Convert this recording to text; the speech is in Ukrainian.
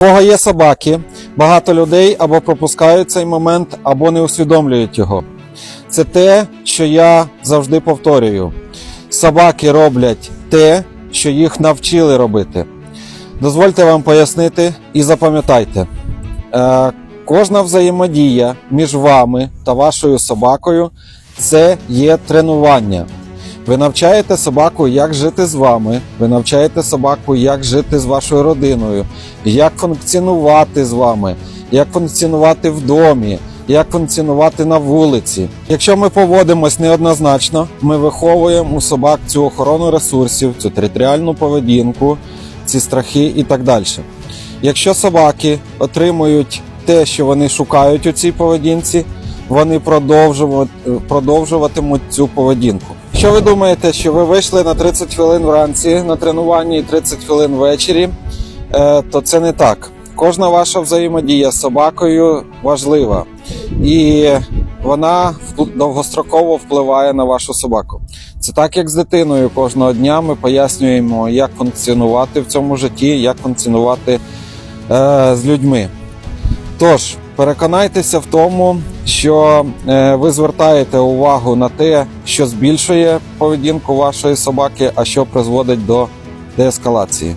Кого є собаки, багато людей або пропускають цей момент, або не усвідомлюють його. Це те, що я завжди повторюю. Собаки роблять те, що їх навчили робити. Дозвольте вам пояснити і запам'ятайте. Е, кожна взаємодія між вами та вашою собакою це є тренування. Ви навчаєте собаку, як жити з вами, ви навчаєте собаку, як жити з вашою родиною, як функціонувати з вами, як функціонувати в домі, як функціонувати на вулиці. Якщо ми поводимось неоднозначно, ми виховуємо у собак цю охорону ресурсів, цю територіальну поведінку, ці страхи і так далі. Якщо собаки отримують те, що вони шукають у цій поведінці, вони продовжуватимуть цю поведінку. Що ви думаєте, що ви вийшли на 30 хвилин вранці на тренуванні і 30 хвилин ввечері, е, то це не так. Кожна ваша взаємодія з собакою важлива, і вона довгостроково впливає на вашу собаку. Це так, як з дитиною кожного дня ми пояснюємо, як функціонувати в цьому житті, як функціонувати е, з людьми. Тож, переконайтеся в тому, що е, ви звертаєте увагу на те, що збільшує поведінку вашої собаки, а що призводить до деескалації.